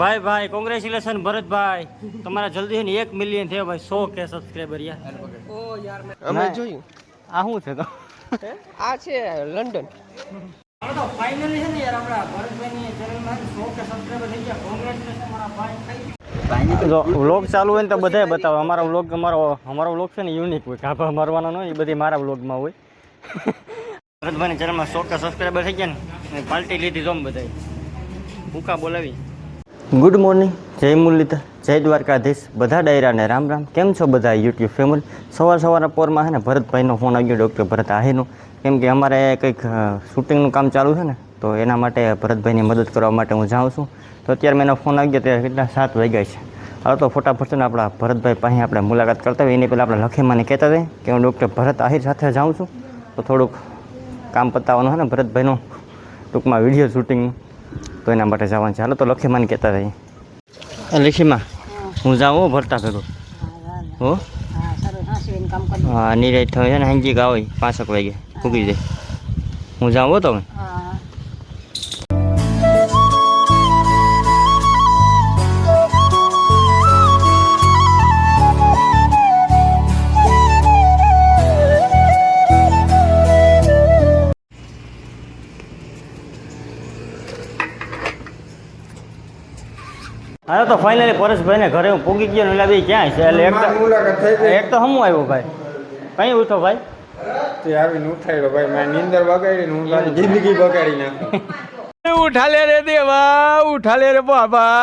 ભાઈ ભાઈ કોંગ્રેચ્યુલેશન ભરતભાઈ. તમારા જલ્દી ને એક મિલિયન થયો ભાઈ સો કે સબસ્ક્રાઈબર યાર. અમે જોયું. આ શું છે તો? આ છે લંડન. તો ફાઇનલી છે ને યાર આપણા ભરતભાઈની ચેનલમાં સો કે સબસ્ક્રાઈબર થઈ ગયા. કોંગ્રેચ્યુલેશન મારા ભાઈ. જો વ્લોગ ચાલુ હોય ને તો બધાય બતાવો. અમારો વ્લોગ અમારો અમારો વ્લોગ છે ને યુનિક હોય. કાપા મારવાનો ન હોય એ બધી મારા વ્લોગમાં હોય. ભરતભાઈની ચેનલમાં સો કે સબસ્ક્રાઈબર થઈ ગયા ને. પાર્ટી લીધી જો બધાય. ભૂકા બોલાવી. ગુડ મોર્નિંગ જય મુરલીધર જય દ્વારકાધીશ બધા ડાયરાને રામ રામ કેમ છો બધા યુટ્યુબ ફેમિલી સવાર સવારના પોરમાં છે ને ભરતભાઈનો ફોન આવ્યો ડૉક્ટર ભરત આહીનો. કેમ કે અમારે કંઈક શૂટિંગનું કામ ચાલુ છે ને, તો એના માટે ભરતભાઈની મદદ કરવા માટે હું જાઉં છું. તો અત્યારે મેં એનો ફોન આવી ગયો ત્યારે કેટલા, સાત વાગ્યા છે. હવે તો ફટાફટ ને આપણા ભરતભાઈ પાસે આપણે મુલાકાત કરતા હોય એની પહેલાં આપણે લખીમાને કહેતા હતા કે હું ડૉક્ટર ભરત આહિર સાથે જાઉં છું. તો થોડુંક કામ પતાવવાનું છે ને ભરતભાઈનું ટૂંકમાં વીડિયો શૂટિંગ તો એના માટે જવાનું છે. હાલો તો લખીમાને કહેતા રહીએ લખીમાં? હું. જાઉં હો ભરતા ભેગો હો હા? નિરાજ થયો છે ને હાંજી ગાવ પાંચક વાગે ઉગી જાય. હું. જાઉં હો તમે? તો ફાઇનલી પરેશભાઈને ઘરે હું પૂગી ગયો ને એટલે બી ક્યાં છે એટલે એક તો- મુલાકાત થઈ ગઈ એક તો હમું આવ્યો ભાઈ કઈ ઉઠો ભાઈ તે આવીને ઉઠાડ્યો ભાઈ મેં નીંદર બગાડી હું તારી જિંદગી બગાડી નાખી ઉઠા લે રે દેવા ઉઠા લે રે બાબા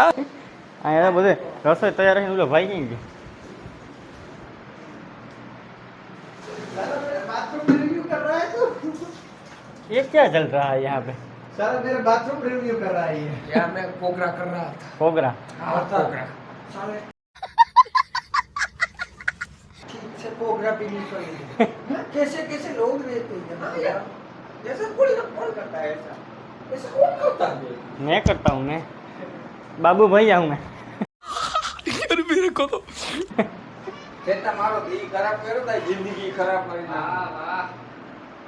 અહીંયા બધે રસોઈ તૈયાર રહીને ઓલો ભાઈ કઈ ગયો ये क्या चल रहा है यहाँ पे सारा मेरा बाथरूम रिव्यू कर रहा है ये यार मैं कोकरा कर रहा था कोकरा हां कोकरा साले से कोकरा पीनी चाहिए कैसे कैसे लोग रहते हैं हां यार जैसे कोई ना कॉल करता है ऐसा ऐसा कौन करता है मैं करता हूं मैं बाबू भाई आऊं मैं यार मेरे को तो चेता मारो दी खराब करो तो जिंदगी खराब करी ना वाह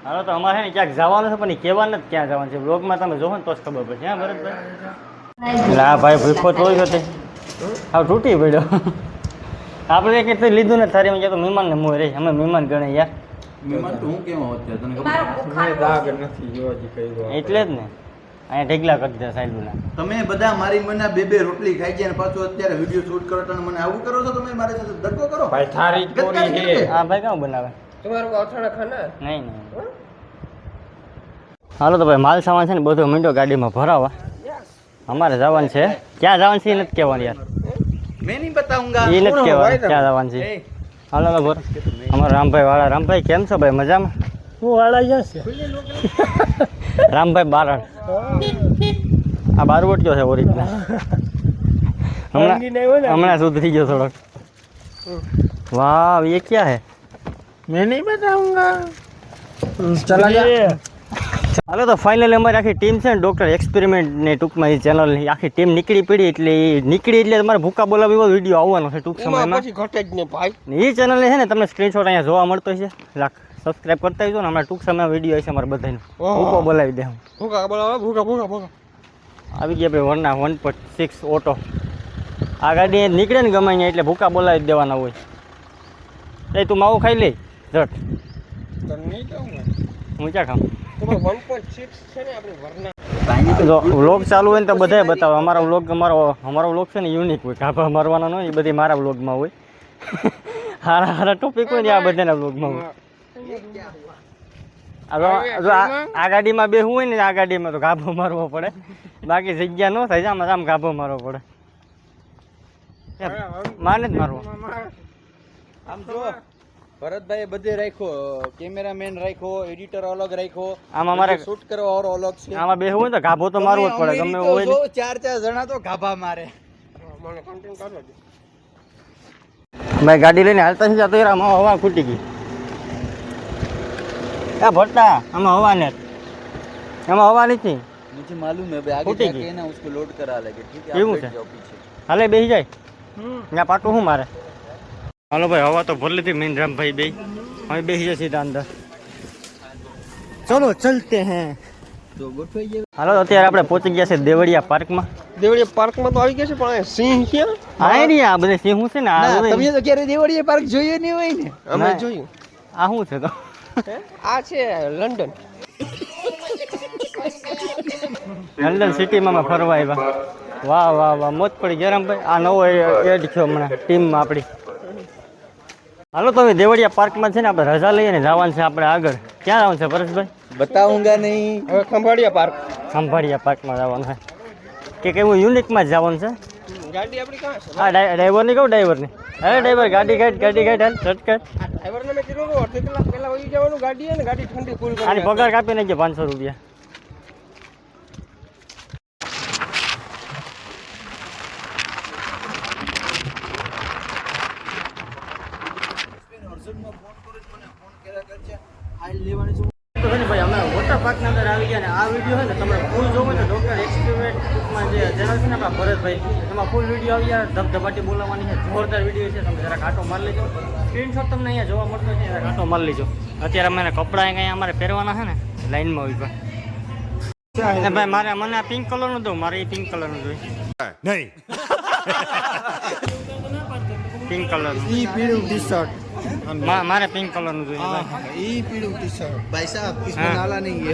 હાલો તો અમારે ને ક્યાંક જવાનું છે પણ કહેવાનું નથી ક્યાં જવાનું છે. બ્લોગમાં તમે જોવો ને તો જ ખબર પડશે હા ભરતભાઈ? એટલે આ ભાઈ ભૂખો તો હોય તે. હા તૂટી પડ્યો. આપણે કંઈ લીધું ને થારી માં તો મહેમાનને મોં રહી. અમે મહેમાન ગણે યાર મહેમાન તો હું કેવો અત્યારે તને ખબર? દાગ નથી જો હજી એટલે જ ને. અહીંયા ઢેગલા કરી દીધા સાહેબના તમે બધા મારી મને બે બે રોટલી ખાઈ છે અને પાછું અત્યારે વીડિયો શૂટ કરો તો મને આવું કરો છો તમે? મારી સાથે ધક્કો કરો? ભાઈ થારી કોરી છે? હા ભાઈ કામ બનાવે? તમારું અથાણા ખાનાર? નહીં નહીં. હાલો તો ભાઈ માલ સામાન છે ને બધો મીંડો ગાડીમાં ભરાવા. અમારે જવાનું છે. ક્યાં જવાનું છે એ નથી કહેવાનું યાર. મેં નહીં બતાવુંગા. એ નથી કહેવાનું ક્યાં જવાનું છે? હાલો તો ભર. અમારા રામભાઈ વાળા. રામભાઈ કેમ છો ભાઈ? મજામાં? હું વાળા જ્યાં છે. રામભાઈ બારણ. આ બારવટ કયો છે ઓરિજિનલ? હમણાં હમણાં શુદ્ધ થઈ ગયો થોડોક. વાહ એ ક્યાં હે? मैं नहीं बताऊंगा चला गया હાલો તો ફાઇનલી અમારી આખી ટીમ છે ને ડૉક્ટર એક્સપેરિમેન્ટની ટૂંકમાં એ ચેનલની આખી ટીમ નીકળી પડી એટલે એ નીકળી એટલે તમારે ભૂકા બોલાવી એવો વિડીયો આવવાનો છે ટૂંક એમાં સમયમાં પછી ઘટે જ ને ભાઈ ને એ ચેનલને છે ને તમને સ્ક્રીનશોટ અહીંયા જોવા મળતો છે લાખ સબસ્ક્રાઈબ કરતા આવજો ને હમણાં ટૂંક સમયમાં વિડીયો હશે અમારે બધાનો ઓહો. ભૂકો બોલાવી દે હું ભૂકા બોલાવો ભૂકા ભૂકા ભૂકા આવી ગયા આપણે વનના વન પોઈન્ટ સિક્સ ઓટો આ ગાડી નીકળે ને ગમે અહીંયા એટલે ભૂકા બોલાવી જ દેવાના હોય એ તું માવું ખાઈ લે ઝટ તો નહીં હું ક્યાં ખાઉં? વ્લોગ ચાલુ હોય ને તો બધાય બતાવે. અમારો વ્લોગ અમારો અમારો વ્લોગ છે ને યુનિક હોય. કાપા મારવાનો ન એ બધી મારા વ્લોગમાં હોય. હારા હારા ટોપિક હોય ને આ બધાના વ્લોગમાં હોય. આ જો- આ- ગાડીમાં બેહવું હોય ને આ ગાડીમાં તો ગાભો મારવો પડે. બાકી જગ્યા ન થાય આમ આમ ગાભો મારવો પડે. માને જ મારવો. આમ જો. ભરતભાઈ બધે રાખ્યો કેમેરામેન રાખ્યો એડિટર અલગ રાખ્યો આમ અમારે શૂટ કરવા વાળો અલગ છે આમાં બેહવું હોય ને તો ગાભો તો મારવો જ પડે તમે ગમે અમીરી એવું તો હોય ને. જો, ચાર ચાર જણા તો ગાભા મારે મને કન્ટેન્ટ કરવા દે ભાઈ ગાડી લઈને હાલતા છે તો યાર આમાં હવા ખૂટી ગઈ એ ભરતા આમાં હવા ને એમાં હવા નથી मुझे मालूम है भाई आगे फूटेगी। जाके ना उसको लोड करा लेंगे ठीक है એવું आप છે? बैठ जाओ पीछे હાલે બેસી જાય ત્યાં પાટું શું મારે હાલો ભાઈ હવા તો ભરી લીધી મીન ભાઈ બે હવે બેસી સીધા અંદર. ચલો ચલતે હૈ. હાલો અત્યારે આપણે પહોંચી ગયા છે દેવળિયા પાર્કમાં. દેવળિયા પાર્કમાં તો આવી ગયા છે પણ સિંહ ક્યાં આ નહીં આ બધે સિંહ છે ને આ તમે તો ક્યારે દેવળિયા પાર્ક જોઈએ નહીં હોય ને? અમે જોયું આ શું છે તો? આ છે લંડન. લંડન સિટીમાં અમે ફરવા આવ્યા. વાહ વાહ વાહ મોજ પડી ગરમભાઈ આ નવો એડ થયો હમણાં ટીમમાં આપણી. હાલો તમે દેવળિયા પાર્કમાં છે ને આપણે રજા લઈએ ને જવાનું છે આપણે આગળ. ક્યાં જવાનું છે પરેશભાઈ? બતાવુંગા નહીં. હવે ખંભાળિયા પાર્ક. ખંભાળિયા પાર્કમાં જવાનું છે. કે કેવું યુનિકમાં જ જવાનું છે? ગાડી આપણી કાં છે? હા ડ્રાઈવરની કહું ડ્રાઈવરની? અરે ડ્રાઈવર ગાડી ગાઈડ ગાડી ગાઈડ હાલ ઝટકટ આ ડ્રાઈવરને મેં કીધું અડધી કલાક પહેલા વહી જવાનું ગાડી અને ગાડી ઠંડી ફૂલ કરી આની પગાર કાપી નાખજો પાંચસો રૂપિયા તો છે ને ભાઈ અમે અંદર આવી ગયા ને આ વીડિયો હોય ને તમે ફૂલ જોવો ને ડોક્ટર એક્સપેરિમેન્ટમાં જે છે ને આપણા ભરતભાઈ એમાં ફૂલ વીડિયો આવી ગયા ધબધબાટી બોલાવવાની છે જોરદાર વીડિયો છે તમે જરા કાંટો મારી લેજો. સ્ક્રીનશોટ તમને અહીંયા જોવા મળતો છે જરા કાંટો મારી લેજો. અત્યારે અમે કપડાં કંઈ અમારે પહેરવાના છે ને લાઈનમાં હોય ને ભાઈ મારે મને આ પિંક કલરનું દઉં મારે એ પિંક કલરનું જોઈએ. નહીં. પિંક કલરનું ઈ પીળું ટી શર્ટ મારે પિંક કલરનું જોઈએ ઈ પીળું ટી શર્ટ ભાઈ સાહેબ इसमें नाला नहीं है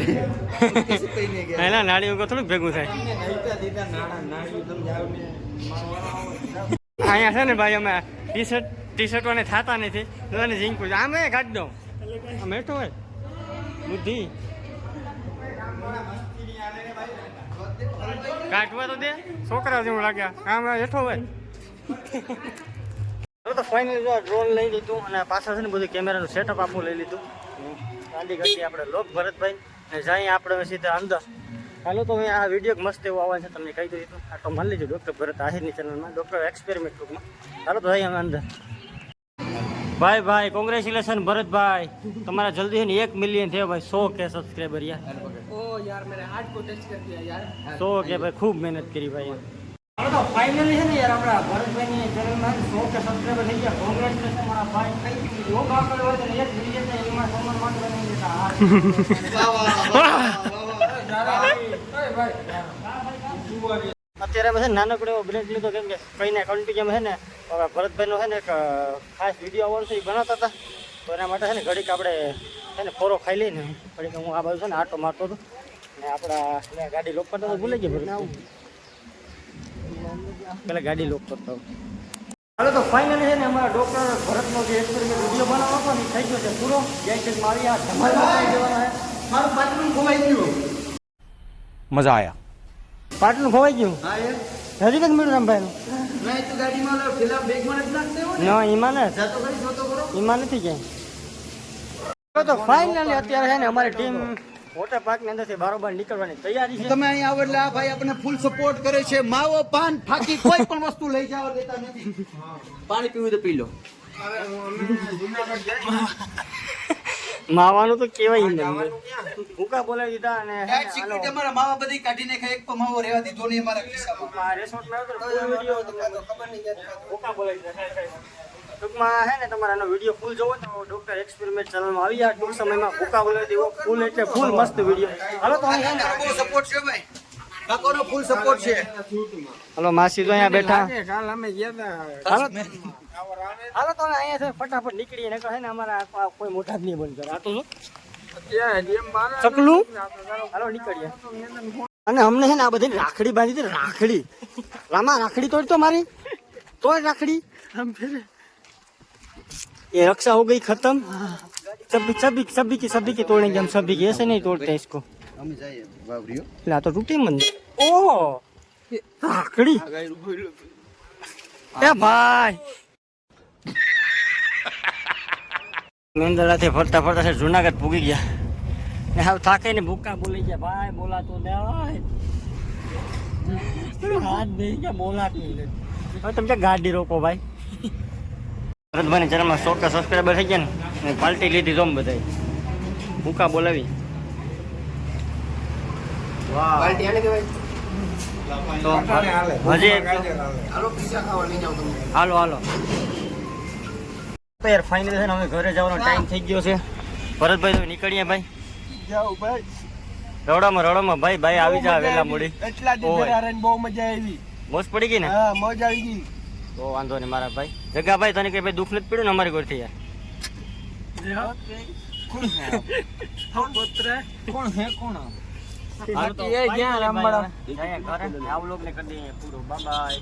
किसी पे नहीं गया ना नाड़ी को થોડું ભેગું થાય. અહીંયા છે ને ભાઈ અમે ટી શર્ટ ટી શર્ટ મને થતા નથી. અને જીંકું છે. આમે કાઢ દઉં. અમે તો હોય. બુદ્ધિ. કાઢવા તો દે. છોકરા જેવું લાગ્યા આમ હેઠો હોય. આપણે તો ફાઇનલ જો ડ્રોન લઈ લીધું અને પાછળ છે ને બધું કેમેરાનું સેટઅપ આપણું લઈ લીધું. ગાંધી ગાંધી આપણે લોક ભરતભાઈ. ને જાય આપણે સીધા અંદર. હાલો તો મેં આ વીડિયો મસ્ત એવો આવવાનું છે તમને કહી દીધું આ તો માની લીધું ડૉક્ટર ભરત આહિરની ચેનલમાં ડૉક્ટર એક્સપેરિમેન્ટ ટૂંકમાં હાલો તો જઈએ અમે અંદર. ભાઈ ભાઈ કોંગ્રેચ્યુલેશન ભરતભાઈ. તમારા જલ્દી છે ને એક મિલિયન થયો ભાઈ સો કે સબસ્ક્રાઈબર યાર. સો કે ભાઈ ખૂબ મહેનત કરી ભાઈ. હાલો તો ફાઇનલી છે ગયા. ને, એમાં અત્યારે છે નાનકડો એવો બ્રેક લીધો, કેમ કે કઈને કન્ટિન્યુ છે ને, હવે ભરતભાઈનો છે ને ખાસ વીડિયો આવવાનો છે એ બનાવતા હતા. તો એના માટે છે ને ઘડીક આપણે છે ને ફોરો ખાઈ લઈને, ઘડીક હું આ બાજુ છે ને આટો મારતો હતો. ને આપણા ગાડી લોક કરતા તો ભૂલાઈ ગઈ ભરત પેલા ગાડી લોક કરતો હાલો તો ફાઇનલ છે ને અમારા ડોક્ટર ભરતનો જે એક્સપેરિમેન્ટ વીડિયો બનાવવાનો હતો ને થઈ ગયો છે પૂરો. જય શ્રી મારી આ ધમાલ જવાનો છે. મારું પાટલું ખોવાઈ ગયું. મજા આયા. પાટલું ખોવાઈ ગયું? હા એ હજી નથી મળ્યું રામભાઈનું નહીં તો ગાડીમાં પેલા બેગમાં જ નાખતે હોય ના? ઈમાન ને જાતો કરી જોતો કરો ઈમાન નથી ક્યાંય. તો ફાઇનલી અત્યારે છે ને અમારી ટીમ વોટર પાર્કની અંદરથી બારોબાર નીકળવાની તૈયારી છે. તમે અહીં આવો એટલે આ ભાઈ આપણને ફૂલ સપોર્ટ કરે છે. માવો પાન ફાકી કોઈ પણ વસ્તુ લઈ જવા દેતા નથી. પાણી પીવું તો પી લો. માવાનું તો કેવાય નહીં ભૂકા બોલાવી દીધા અને ને સિક્યુરિટી અમારા માવા બધી કાઢી નાખે એક પણ માવો રહેવા દીધો નહીં અમારા ખિસ્સામાં. રેસોર્ટ video તમને ભૂકા બોલાવી દીધા ટૂંકમાં હે ને તમારે આનો વીડિયો ફૂલ જોવો તો ડોક્ટર એક્સપેરિમેન્ટ ચેનલમાં આવી જાય ટૂંક સમયમાં ભૂકા બોલાવી દેવો. ફૂલ એટલે ફૂલ મસ્ત વીડિયો. હાલો તો અહીં બહુ સપોર્ટ છે ભાઈ. કાકોનો ફૂલ સપોર્ટ છે. હલો માસી તો અહીંયા બેઠા. કાલ અમે ગયા હાલો. હાલો તો અહીંયા છે ફટાફટ નીકળીએ. ને કહે ને અમારા કોઈ મોટા જ નહીં બંધ કરે. આ તો ચકલું. હાલો નીકળીએ. અને અમને છે ને આ બધી રાખડી બાંધી હતી રાખડી. રામા રાખડી તોડ તો મારી. તોય રાખડી. ये रक्षा हो गई खत्म सभी सभी सभी की सभी की तोड़ेंगे हम सभी की ऐसे नहीं तोड़ते हैं इसको અમે જઈએ વાવરીઓ ला तो टूटी मन ओ રાખડી એ ભાઈ મેંદડાથી ફરતા ફરતા છે જુનાગઢ પૂગી ગયા ને હાવ થાકે ને ભૂકા બોલી ગયા ભાઈ બોલાતો ને ભાઈ હાથ દઈ ગયા બોલાતું નહીં હવે તમે ક્યાં ગાડી રોકો ભાઈ ભરતભાઈની ચેનલમાં સો કે સબસ્ક્રાઈબર થઈ ગયા ને મેં પાર્ટી લીધી જોમ બધા ભૂકા બોલાવી. વાહ. પાર્ટી આને કહેવાય? તો હજી એક તો- હાલો પિઝા ખાવા લઈ જાઉં તમને. હાલો હાલો. યાર ફાઇનલ છે ને હવે ઘરે જવાનો ટાઈમ થઈ ગયો છે. ભરતભાઈ તો નીકળીએ ભાઈ? જાઓ ભાઈ. રવડામાં રવડામાં ભાઈ ભાઈ આવી જા વેલા મોડી. એટલા બહુ મજા આવી. મોજ પડી ગઈ ને? હા મજા આવી ગઈ. તો વાંધો નહીં મારા ભાઈ. જગા ભાઈ તને કે ભાઈ દુઃખ નથી પડ્યું ને અમારી કોરથી યાર? કોણ હે? કોણ હારું તો એ જ્યાં ને કરી દઈએ પૂરો. Bye bye.